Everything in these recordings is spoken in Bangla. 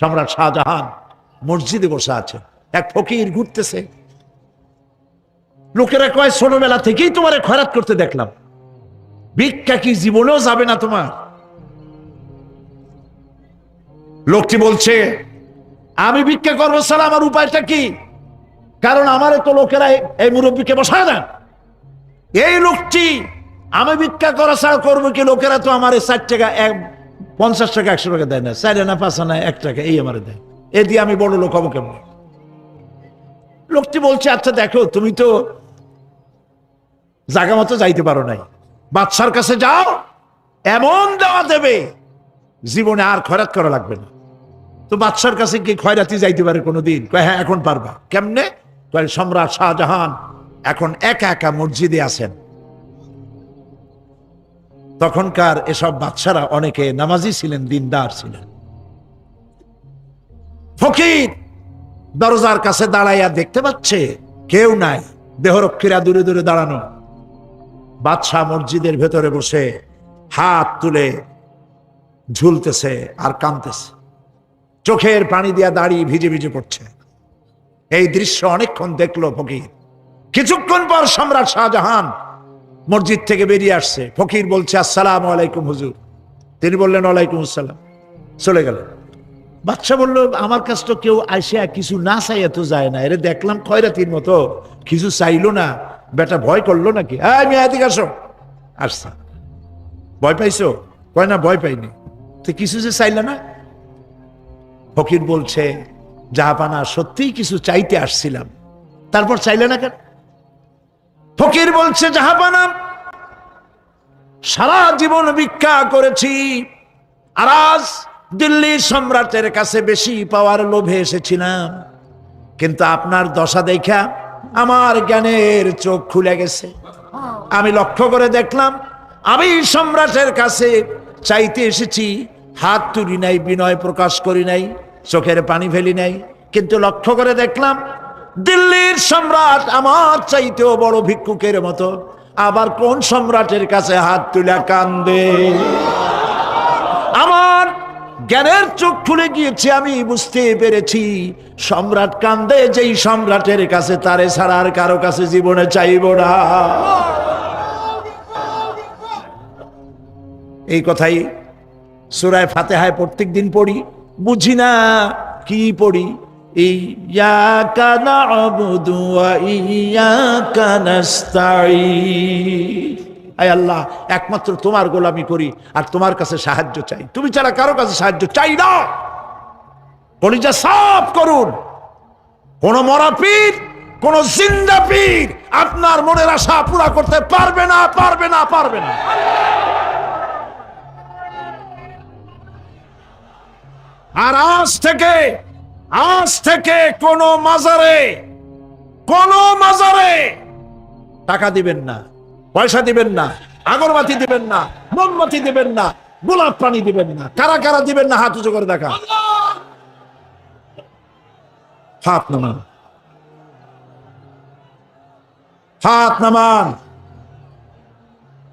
সম্রাট শাহজাহান মসজিদে বসে আছে। এক ফকির ঘুরতেছে। লোকেরা কয় ছোটবেলা থেকেই তোমার খয়রাত করতে দেখলাম। ভিক্ষা কি জীবনেও যাবে না তোমার? লোকটি বলছে, আমি ভিক্ষা করব স্যার আমার উপায়টা কি? কারণ আমারে তো লোকেরা এই- মুরব্বীকে বসায় না। এই লোকটি, আমি ভিক্ষা করা ছাড়া করব কি? লোকেরা তো আমার চার টাকা পঞ্চাশ টাকা, একশো টাকা দেয় না। চার আনা, পাঁচ আনা, এক টাকা, এই আমার দেয়। এ দিয়ে আমি বড় লোক হব কেমন? লোকটি বলছে আচ্ছা দেখো, তুমি তো জায়গা মতো যাইতে পারো নাই। বাদশার কাছে যাও, এমন দেওয়া দেবে, জীবনে আর খয়রাত করা লাগবে না। তো বাদশার কাছে কি খয়রাতি যাইতে পারে কোনোদিন। কয় হ্যাঁ এখন পারবা। কেমনে? সম্রাট শাহজাহান এখন একা একা মসজিদে আছেন। তখনকার এসব বাচ্চারা অনেকে নামাজি ছিলেন, দিনদার ছিলেন। ফকির দরজার কাছে দাঁড়াইয়া দেখতে পাচ্ছে, কেউ নাই, দেহরক্ষীরা দূরে দূরে দাঁড়ানো। বাদশাহ মসজিদের ভেতরে বসে হাত তুলে ঝুলতেছে আর কাঁদতেছে। চোখের পানি দিয়া দাঁড়িয়ে ভিজে ভিজে পড়ছে। এই দৃশ্য অনেকক্ষণ দেখল ফকির। কিছুক্ষণ পর সম্রাট শাহজাহান মসজিদ থেকে বেরিয়ে আসছে। ফকির বলছে, আসসালাম আলাইকুম হুজুর। তিনি বললেন, ওয়ালাইকুম আসসালাম। চলে গেলেন বাচ্চা বলল, আমার কাছ তো কেউ আসিয়া কিছু না চাই এত যায় না। এরে দেখলাম খয়রাতির মতো। কিছু চাইলো না। বেটা ভয় করল নাকি? হ্যাঁ আমি আসো। আসছে। ভয় পাইছো? কয় না, ভয় পাইনি। তো কিছু যে চাইলে না? ফকির বলছে, জাহাপানা সত্যিই কিছু চাইতে আসছিলাম। তারপর চাইলে না কেন? ফকির বলছে জাহাপানা সারা জীবন ভিক্ষা করেছি। আর আজ দিল্লি সম্রাটের কাছে বেশি পাওয়ার লোভে এসেছিলাম। কিন্তু আপনার দশা দেখা আমার জ্ঞানের চোখ খুলে গেছে। আমি লক্ষ্য করে দেখলাম, আমি সম্রাটের কাছে চাইতে এসেছি, হাত তুলি নাই, বিনয় প্রকাশ করি নাই, চোখের পানি ফেলি নাই। কিন্তু লক্ষ্য করে দেখলাম দিল্লির সম্রাট আমার চাইতেও বড় ভিক্ষুকের মতো। আবার কোন সম্রাটের কাছে হাত তুলে কান্দে? আমার জ্ঞানের চোখ খুলে গিয়েছে, আমি বুঝতে পেরেছি। সম্রাট কান্দে, যেই সম্রাটের কাছে তারে ছাড়া আর কারও কাছে জীবনে চাইব না। এই কথাই সুরায় ফাতেহায় প্রত্যেক দিন পড়ি। বুঝি না কি পড়ি। না'বুদু ওয়া ইয়াকা নাস্তাঈন। আয় আল্লাহ, একমাত্র তোমার গোলামি করি আর তোমার কাছে সাহায্য চাই। তুমি ছাড়া কারও কাছে সাহায্য চাই না। কলিজা সাফ করুন। কোন মরা পীর, কোন জিন্দা পীর আপনার মনের আশা পুরা করতে পারবে না পারবে না পারবে না। আর আজ থেকে আজ থেকে কোন মাজারে কোন মাজারে টাকা দিবেন না, পয়সা দিবেন না, আগরবাতি দিবেন না, মোমবাতি দিবেন না, গোলাপ পানি দিবেন না, কারা কারা দিবেন না হাত উঁচু করে দেখা। হাত নামান। হাত নামান।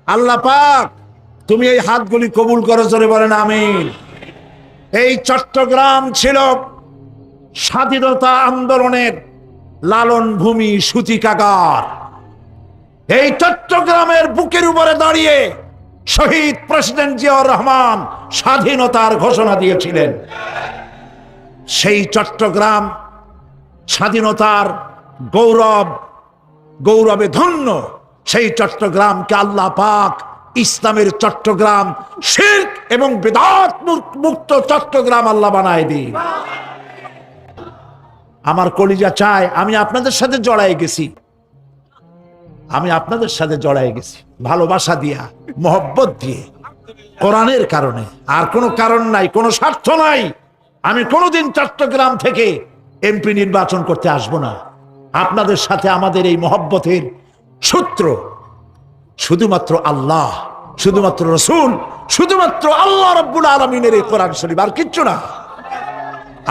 আল্লাহ পাক, তুমি এই হাতগুলি কবুল করো, জোরে বলেন, আমিন। এই চট্টগ্রাম ছিল স্বাধীনতা আন্দোলনের লালন ভূমি সুতিকাগার এই চট্টগ্রামের বুকের উপরে দাঁড়িয়ে শহীদ প্রেসিডেন্ট জিয়াউর রহমান স্বাধীনতার ঘোষণা দিয়েছিলেন। সেই চট্টগ্রাম স্বাধীনতার গৌরব, গৌরবে ধন্য সেই চট্টগ্রামকে আল্লাহ পাক ইসলামের চট্টগ্রাম শিল্প এবং বেদাত মুক্ত চট্টগ্রাম আল্লাহ বানায় দিন। আমার কলিজা চায়, আমি আপনাদের সাথে জড়াই গেছি। আমি আপনাদের সাথে জড়াই গেছি। ভালোবাসা দিয়া, মহব্বত দিয়ে, কোরআনের কারণে। আর কোনো কারণ নাই, কোনো স্বার্থ নাই। আমি কোনোদিন চট্টগ্রাম থেকে এমপি নির্বাচন করতে আসব না। আপনাদের সাথে আমাদের এই মহব্বতের সূত্র শুধুমাত্র আল্লাহ, শুধুমাত্র রসুল, শুধুমাত্র আল্লাহ রব্বুল আলমিনের এই কোরআন শরীফ, আর কিচ্ছু না।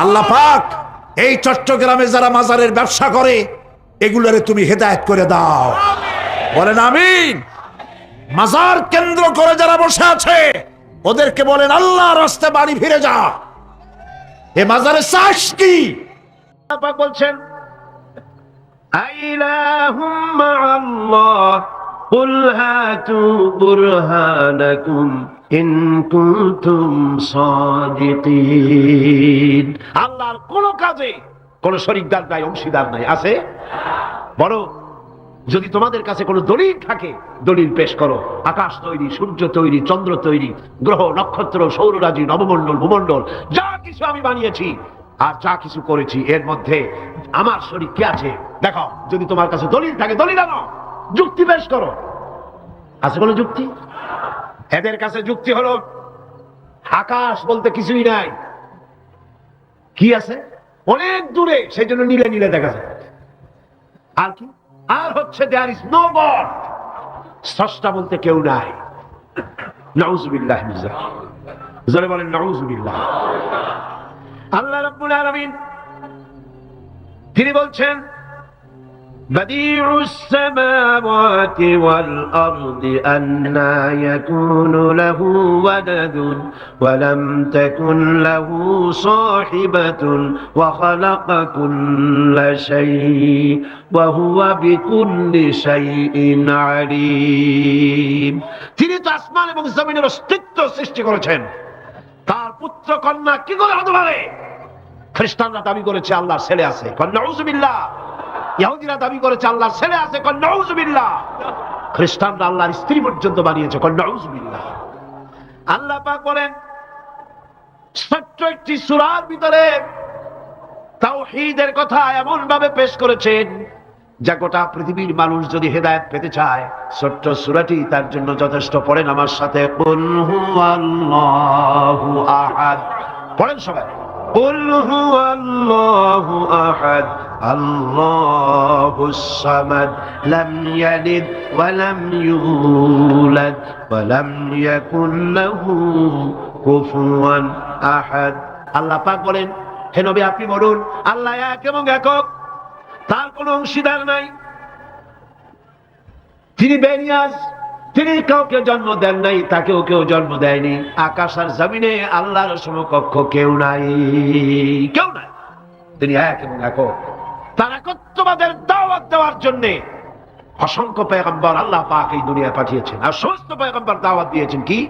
আল্লাহ পাক এই চট্টগ্রামে যারা মাজারের ব্যবসা করে এগুলোরে তুমি হেদায়েত করে দাও বলেন আমিন মাজার কেন্দ্র করে যারা বসে আছে ওদেরকে বলেন আল্লাহ রাস্তা বাড়ি ফিরে যা এ মাজারে চাষ কি আল্লাহ পাক বলছেন আইলাহুম মা'আল্লাহ قل هاتوا برهانكم ইন কুনতুম সাদিকিন আল্লাহর কোন কাজে কোন শরীকদার নাই, অংশীদার নাই, আছে? বড় যদি তোমাদের কাছে কোনো দলিল থাকে, দলিল পেশ করো। আকাশ তৈরি, সূর্য তৈরি, চন্দ্র তৈরি, গ্রহ, নক্ষত্র, সৌররাজি, নবমণ্ডল, ভূমণ্ডল, যা কিছু আমি বানিয়েছি আর যা কিছু করেছি, এর মধ্যে আমার শরীর কি আছে? দেখো, যদি তোমার কাছে দলিল থাকে, দলিল আনো। যুক্তি পেশ করো। আছে কোনো যুক্তি? এদের কাছে যুক্তি হলো, আকাশ বলতে কিছুই নাই। কি আছে? অনেক দূরে, সেই জন্য নীলে নীলে দেখা যায়। আর কি? আর হচ্ছে দেয়ার ইজ নো গড স্রষ্টা বলতে কেউ নাই। নাউজুবিল্লাহ জোরে বলেন, নাউজুবিল্লাহ। আল্লাহ রাব্বুল আলামিন, তিনি বলছেন بديع السماوات والأرض أنا يكون له ولد ولم تكن له صاحبة وخلق كل شيء وهو بكل شيء عليم তিনি তো আসমান এবং জমিনের অস্তিত্ব সৃষ্টি করেছেন তার পুত্র কন্যা কি করে হতে পারে খ্রিস্টানরা দাবি করেছে আল্লাহর ছেলে আছে কন্যা উজুবিল্লাহ ইয়াহুদিরা দাবি করেছে, আল্লাহর ছেলে আছে কন্যাউজবিল্লা খ্রিস্টানরা আল্লাহর স্ত্রী পর্যন্ত বানিয়েছে কন্যাউজবিল্লা আল্লাহ পাক বলেন, ছোট্ট একটি সুরার ভিতরে তাও হিদের কথা এমন ভাবে পেশ করেছেন, যা গোটা পৃথিবীর মানুষ যদি হেদায়ত পেতে চায়, ছোট্ট সুরাটি তার জন্য যথেষ্ট। পড়েন আমার সাথে পড়েন সবাই الله أحد الله الصمد لم يلد ولم يولد ولم يكن له كفوا أحد আল্লাহ পাক বলেন হে নবী আপনি বলুন আল্লাহ এক এবং একক তার কোনো অংশীদার নাই তিনি বেনিয়াজ তিনি কাউকে জন্ম দেন নাই তাকেও কেউ জন্ম দেয়নি আকাশ আর জমিনে আল্লাহর সমকক্ষ কেউ নাই কেউ নাই তিনি এক এবং একক তার একত্ববাদের দাওয়াত দেওয়ার জন্যে অসংখ্য পেগম্বর আল্লাহ পাক এই দুনিয়ায় পাঠিয়েছেন। আর সমস্ত পেগম্বর দাওয়াত দিয়েছেন কি?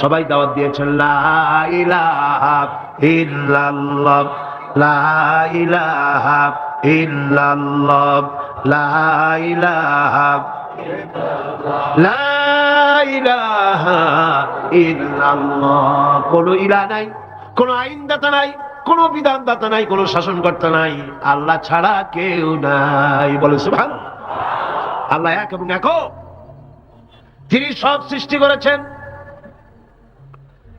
সবাই দাওয়াত দিয়েছেন, লা ইলাহা ইল্লাল্লাহ কোনো ইলাহ নাই, কোনো আইনদাতা নাই, কোনো বিধানদাতা নাই, কোনো শাসনকর্তা নাই। আল্লাহ ছাড়া কেউ নাই। বলে সুবহান। আল্লাহ এক এবং একক তিনি সব সৃষ্টি করেছেন,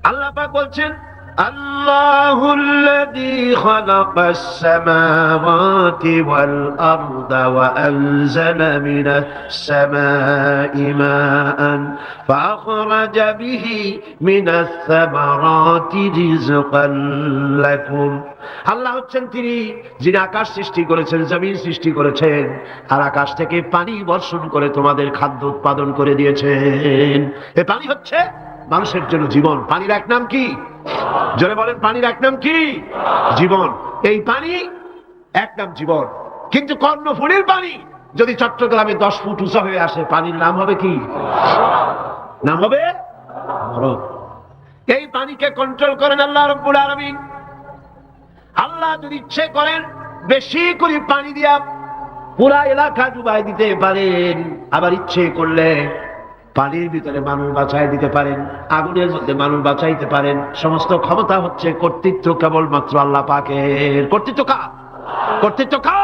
আল্লাহ পাক বলছেন الله الذي خلق السماوات والأرض وأنزل من السماء ماء فأخرج به من الثمرات رزقا لكم আল্লাহ হচ্ছেন তিনি যিনি আকাশ সৃষ্টি করেছেন জমিন সৃষ্টি করেছেন আর আকাশ থেকে পানি বর্ষণ করে তোমাদের খাদ্য উৎপাদন করে দিয়েছেন এ পানি হচ্ছে মানুষের জন্য জীবন। পানির এক নাম কি? জোরে বলেন, পানির এক নাম কি? জীবন। এই পানি এক নাম জীবন। কিন্তু কর্ণফুলীর পানি, যদি চট্টগ্রামে দশ ফুট উঁচা হয়ে আসে, পানির নাম হবে কি? নাম হবে। এই পানিকে কন্ট্রোল করেন আল্লাহ রব্বুল আলামিন। আল্লাহ যদি ইচ্ছে করেন, বেশি করে পানি দিয়া পুরা এলাকা ডুবাই দিতে পারেন। আবার ইচ্ছে করলে পানির ভিতরে মানুষ বাঁচাই দিতে পারেন, আগুনের মধ্যে মানুষ বাঁচাইতে পারেন, সমস্ত ক্ষমতা হচ্ছে কর্তৃত্ব কেবলমাত্র আল্লাহ পাকের। কর্তৃত্ব কা কর্তৃত্ব কা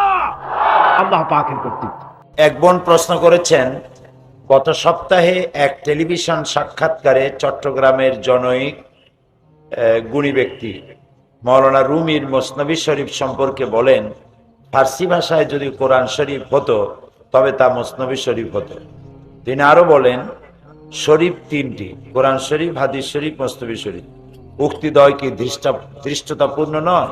আল্লাহ পাকের কর্তৃত্ব। এক বোন প্রশ্ন করেছেন, গত সপ্তাহে এক টেলিভিশন সাক্ষাৎকারে চট্টগ্রামের জনৈক গুণী ব্যক্তি, মৌলানা রুমির মোসনবী শরীফ সম্পর্কে বলেন, ফার্সি ভাষায় যদি কোরআন শরীফ হতো, তবে তা মোসনবী শরীফ হতো। তিনি আরও বলেন শরীফ তিনটি, কোরআন শরীফ, হাদিস শরীফ মোস্তবী শরীফ। উক্তিদ্বয় কি দৃষ্টা দৃষ্টতাপূর্ণ নয়?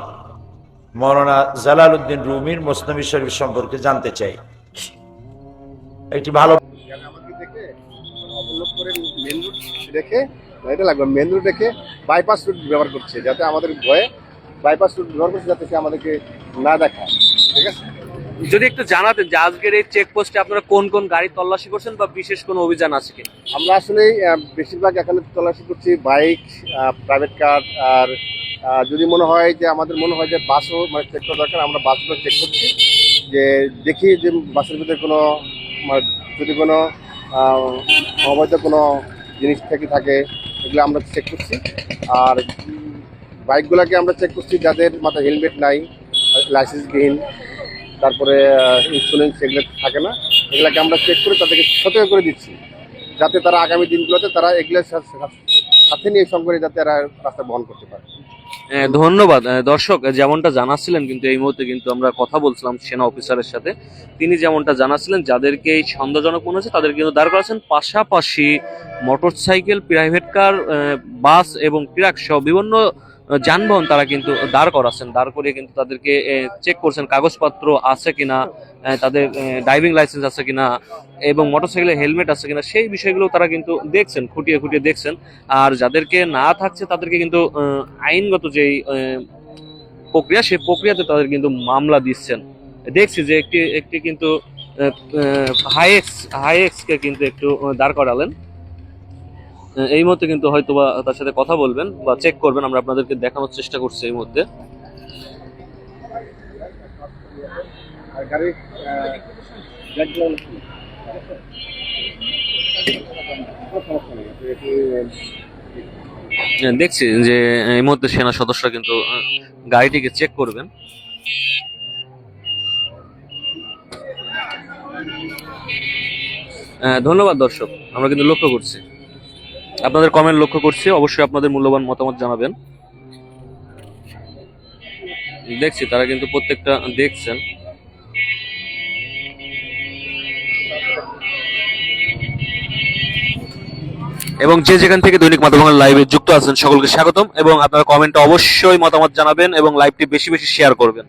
মৌলানা জালাল উদ্দিন রুমির মোসনবী শরীফ সম্পর্কে জানতে চাই। একটি ভালো এটা লাগবে বাইপাস রুট ব্যবহার করছে, যাতে আমাদের ভয়ে বাইপাস রুট ব্যবহার করছে, যাতে সে আমাদেরকে না দেখায়। ঠিক আছে? যদি একটু জানাতেন যে আজকের এই চেকপোস্টে আপনারা কোন কোন গাড়ি তল্লাশি করছেন বা বিশেষ কোনো অভিযান আছে কি আমরা আসলে বেশিরভাগ এখানে তল্লাশি করছি বাইক প্রাইভেট কার আর যদি মনে হয় যে আমাদের মনে হয় যে বাসও মানে চেক করা দরকার, আমরা বাসগুলো চেক করছি। যে দেখি যে বাসের ভিতরে কোনো মানে যদি কোনো অবৈধ কোনো জিনিস থেকে থাকে, এগুলো আমরা চেক করছি। আর বাইকগুলোকে আমরা চেক করছি যাদের মাথায় হেলমেট নাই লাইসেন্সবিহীন তারপরে ইন্স্যুরেন্স এগুলো থাকে না, এগুলোকে আমরা চেক করে তাদেরকে সতর্ক করে দিচ্ছি, যাতে তারা আগামী দিনগুলোতে তারা এগুলো সা- সা- সাথে নিয়ে সঙ্গে যাতে তারা রাস্তা বহন করতে পারে। ধন্যবাদ। দর্শক, যেমনটা জানাচ্ছিলেন, কিন্তু এই মুহূর্তে কিন্তু আমরা কথা বলছিলাম সেনা অফিসারের সাথে। তিনি যেমনটা জানাচ্ছিলেন, যাদেরকে এই সন্দেহজনক মনে হচ্ছে তাদের কিন্তু দাঁড় করাচ্ছেন। পাশাপাশি মোটরসাইকেল প্রাইভেট কার বাস এবং ট্রাক সহ বিভিন্ন যানবাহন তারা কিন্তু দাঁড় করাচ্ছেন, দাঁড় করিয়ে কিন্তু তাদেরকে চেক করছেন কাগজপত্র আছে কিনা তাদের ড্রাইভিং লাইসেন্স আছে কিনা এবং মোটরসাইকেলের হেলমেট আছে কিনা, সেই বিষয়গুলো তারা কিন্তু দেখছেন, খুঁটিয়ে খুঁটিয়ে দেখছেন। আর যাদেরকে না থাকছে তাদেরকে কিন্তু আইনগত যেই প্রক্রিয়া, সেই প্রক্রিয়াতে তাদের কিন্তু মামলা দিচ্ছেন। দেখছি যে একটি একটি কিন্তু হাইএক্স হাইএক্সকে কিন্তু একটু দাঁড় করালেন। এই মুহূর্তে কিন্তু হয়তো বা তার সাথে কথা বলবেন বা চেক করবেন আমরা আপনাদেরকে দেখানোর চেষ্টা করছি এই মুহূর্তে। আহ, দেখছি যে এই মুহূর্তে সেনা সদস্যরা কিন্তু গাড়িটিকে চেক করবেন। ধন্যবাদ দর্শক আমরা কিন্তু লক্ষ্য করছি। আপনাদের কমেন্ট লক্ষ্য করছি অবশ্যই আপনাদের মূল্যবান মতামত জানাবেন। দেখছি তারা কিন্তু প্রত্যেকটা দেখছেন। এবং যে যেখান থেকে দৈনিক মাধ্যমের লাইভে যুক্ত আছেন সকলকে স্বাগতম। এবং আপনারা কমেন্টে অবশ্যই মতামত জানাবেন এবং লাইভটি বেশি বেশি শেয়ার করবেন।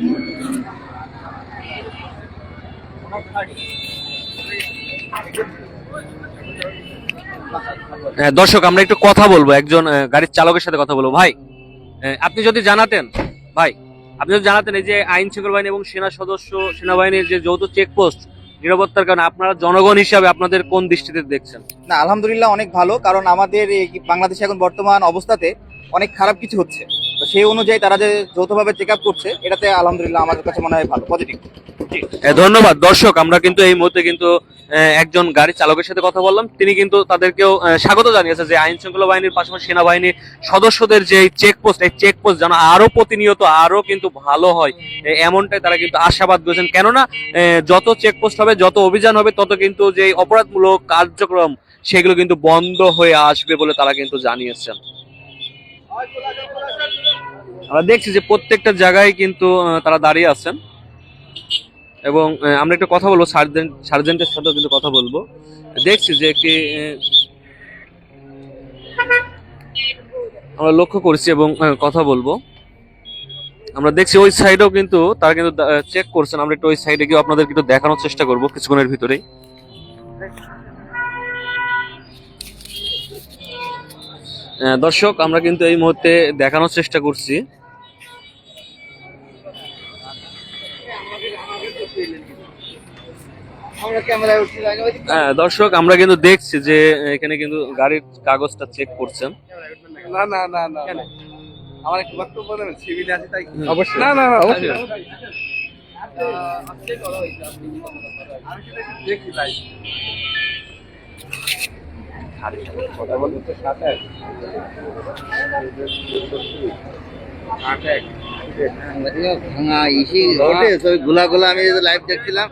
হ্যাঁ, দর্শক, আমরা একটু কথা বলব। একজন গাড়ির চালকের সাথে কথা বলব। ভাই আপনি যদি জানাতেন, ভাই, আপনি যদি জানাতেন এই যে আইন শৃঙ্খলা বাহিনী এবং সেনা সদস্য, সেনাবাহিনীর যে যৌথ চেকপোস্ট নিরাপত্তার কারণে আপনারা জনগণ হিসাবে আপনাদের কোন দৃষ্টিতে দেখছেন? না, আলহামদুলিল্লাহ অনেক ভালো, কারণ আমাদের বাংলাদেশে এখন বর্তমান অবস্থাতে অনেক খারাপ কিছু হচ্ছে। তো সেই অনুযায়ী তারা যে যৌথভাবে চেক আপ করছে এটাতে আলহামদুলিল্লাহ আমাদের কাছে মনে হয় ভালো পজিটিভ ধন্যবাদ। দর্শক আমরা কিন্তু এই মুহূর্তে কিন্তু আহ, একজন গাড়ি চালকের সাথে কথা বললাম। তিনি কিন্তু তাদেরকেও স্বাগত জানিয়েছে যে আইন শৃঙ্খলা বাহিনীর পাশাপাশি সেনাবাহিনীর সদস্যদের যে চেকপোস্ট এই চেকপোস্ট যেন আরও প্রতিনিয়ত আরও কিন্তু ভালো হয় এমনটাই তারা কিন্তু আশাবাদ করেছেন। কেননা আহ, যত চেকপোস্ট হবে যত অভিযান হবে তত কিন্তু যে অপরাধমূলক কার্যক্রম সেগুলো কিন্তু বন্ধ হয়ে আসবে বলে তারা কিন্তু জানিয়েছেন। আমরা দেখছি যে প্রত্যেকটা জায়গায় কিন্তু তারা দাঁড়িয়ে আছেন। এবং আমরা একটু কথা বলব, সার্জেন্ট, সার্জেন্টের সাথেও কিন্তু কথা বলব। দেখছি যে একটি আমরা লক্ষ্য করছি এবং কথা বলব। আমরা দেখছি ওই সাইডেও কিন্তু তারা কিন্তু চেক করছেন। আমরা একটু ওই সাইডে গিয়ে আপনাদের একটু দেখানোর চেষ্টা করব কিছুক্ষণের ভিতরেই। দর্শক, আমরা কিন্তু এই মুহূর্তে দেখানোর চেষ্টা করছি। হ্যাঁ দর্শক আমরা কিন্তু দেখছি যে এখানে কিন্তু গাড়ির কাগজটা চেক করছেন। না না না না। আমার একটু বক্তব্য দেবেন সিভিলে আছে তাই অবশ্যই। না না না অবশ্যই। দেখি তাই কথা বলতে তো সাথে ভাঙা ইসি ঘটে গোলা গোলা আমি লাইভ দেখছিলাম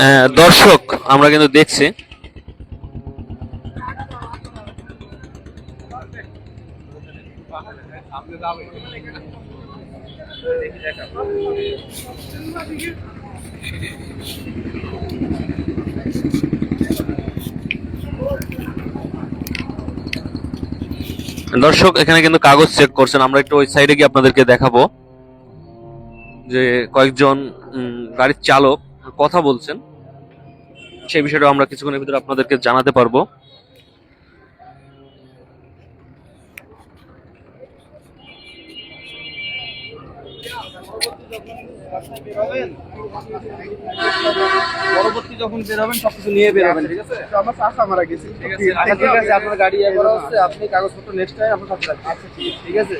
হ্যাঁ, দর্শক, আমরা কিন্তু দেখছি। দর্শক, এখানে কিন্তু কাগজ চেক করছেন। আমরা একটু ওই সাইডে গিয়ে আপনাদেরকে দেখাবো। যে কয়েকজন গাড়ির চালক কথা বলছেন সেই বিষয়টা আমরা কিছুক্ষণের ভিতরে আপনাদেরকে জানাতে পারব। পরবর্তী যখন বের হবেন সবকিছু নিয়ে বের হবেন ঠিক আছে? আমার চাষা মারা গেছে ঠিক আছে ঠিক আছে আপনার গাড়ি আপনি কাগজপত্র নেক্সট টাইম আপনার সাথে ঠিক আছে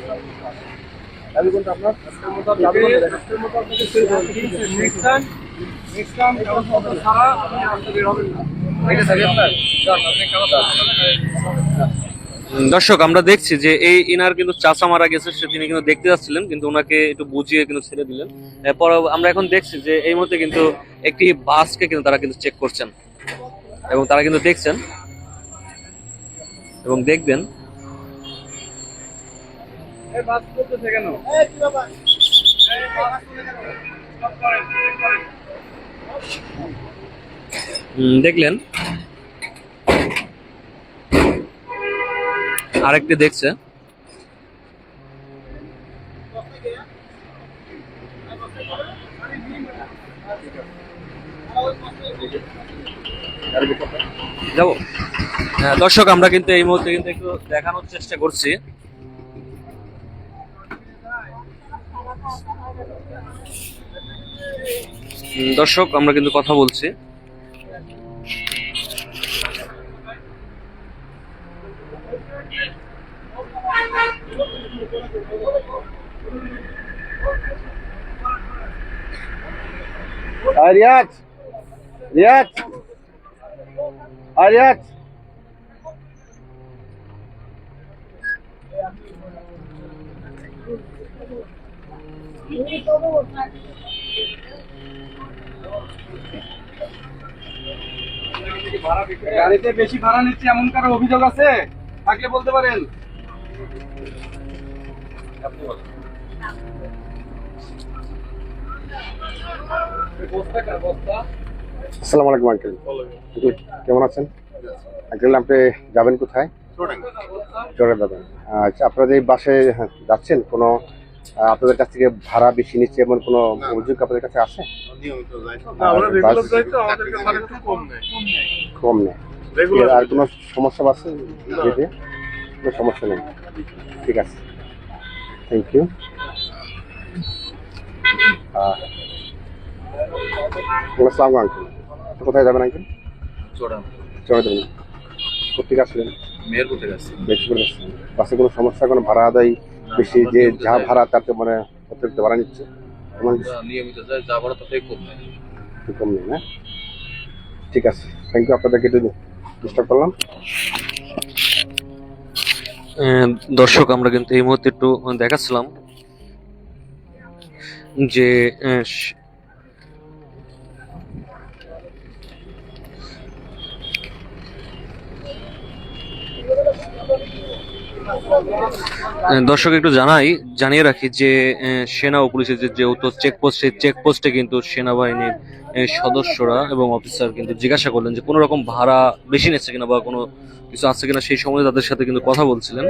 দর্শক, আমরা দেখছি যে এই ইনার কিন্তু চাচা মারা গেছে, সে তিনি কিন্তু দেখতে যাচ্ছিলেন, কিন্তু ওনাকে একটু বুঝিয়ে কিন্তু ছেড়ে দিলেন। এরপর আমরা এখন দেখছি যে এই মুহূর্তে কিন্তু একটি বাসকে কিন্তু তারা কিন্তু চেক করছেন। এবং তারা কিন্তু দেখছেন এবং দেখবেন দেখলেন? আরেকটি দেখছে। যাব। হ্যাঁ, দর্শক আমরা কিন্তু এই মুহূর্তে কিন্তু একটু দেখানোর চেষ্টা করছি। দর্শক আমরা কিন্তু কথা বলছি। আর রিয়াজ রিয়াজ আর রিয়াজ। গাড়িতে বেশি ভাড়া নিচ্ছে এমন কারও অভিযোগ আছে? থাকলে বলতে পারেন। আসসালামু আলাইকুম আঙ্কেল। কেমন আছেন? আঙ্কেল আপনি যাবেন কোথায়? যাবেন। আচ্ছা আপনাদের এই বাসে হ্যাঁ, যাচ্ছেন কোনো আপনাদের কাছ থেকে ভাড়া বেশি নিচ্ছে এমন কোনো অভিযোগ আপনাদের কাছে আছে? কম নেই আর কোনো সমস্যা আছে? যেতে কোনো সমস্যা নেই। ঠিক আছে। থ্যাংক ইউ আসসালামু আঙ্কেল কোথায় যাবেন আঙ্কেল? চলে যাবেন কোথেকে আসলেন? মেয়ের কোথায় আছে বেশি করে আসছেন। বাসে কোনো সমস্যা কোনো ভাড়া আদায় বেশি যে যা ভাড়া তাকে মানে অতিরিক্ত ভাড়া নিচ্ছে। নিয়মিত যা ভাড়া তাতে কম নেই কম নেই না? ঠিক আছে। থ্যাংক ইউ আপনাদেরকে একটু ডিস্টার্ব করলাম। আহ, দর্শক আমরা কিন্তু এই মুহূর্তে একটু দেখাচ্ছিলাম যে দর্শক, একটু জানাই, জানিয়ে রাখি যে সেনা ও পুলিশের যে যেহেতু চেকপোস্ট সেই চেকপোস্টে কিন্তু সেনাবাহিনীর সদস্যরা এবং অফিসার কিন্তু জিজ্ঞাসা করলেন যে কোনো রকম ভাড়া বেশি নিচ্ছে কিনা বা কোনো কিছু আছে কিনা, সেই সময় তাদের সাথে কিন্তু কথা বলছিলেন।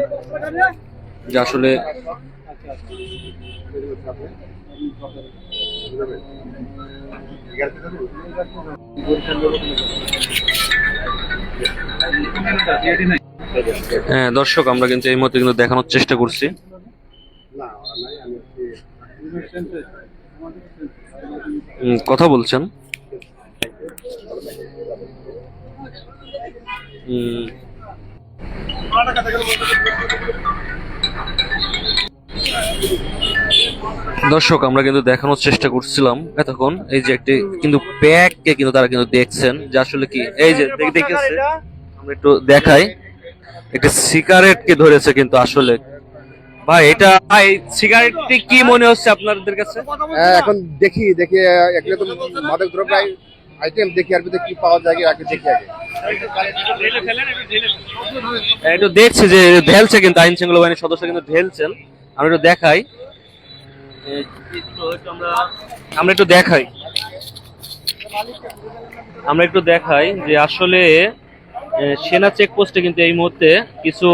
যে আসলে হ্যাঁ, দর্শক আমরা কিন্তু এই মুহূর্তে কিন্তু দেখানোর চেষ্টা করছি। কথা বলছেন। দর্শক আমরা কিন্তু দেখানোর চেষ্টা করছিলাম এতক্ষণ। এই যে একটি কিন্তু ব্যাগকে কিন্তু তারা কিন্তু দেখছেন যে আসলে কি এই যে দেখ- দেখেছে আমরা একটু দেখাই। একটা সিগারেট কে ধরেছে কিন্তু আসলে। ভাই এটা ভাই সিগারেটটি কি মনে হচ্ছে আপনাদের কাছে? হ্যাঁ, এখন দেখি দেখি আহ, তো মাদক দ্রব্য আইটেম দেখি আর কি পাওয়া যায় আগে দেখি আগে। একটু দেখছি যে ঢেলছে কিন্তু আইন শৃঙ্খলা বাহিনীর সদস্য কিন্তু ঢেলছেন। আমরা একটু দেখাই। একটু একটু আমরা একটু দেখাই। আমরা একটু দেখাই যে আসলে সেনা চেকপোস্টে কিন্তু এই মুহূর্তে কিছু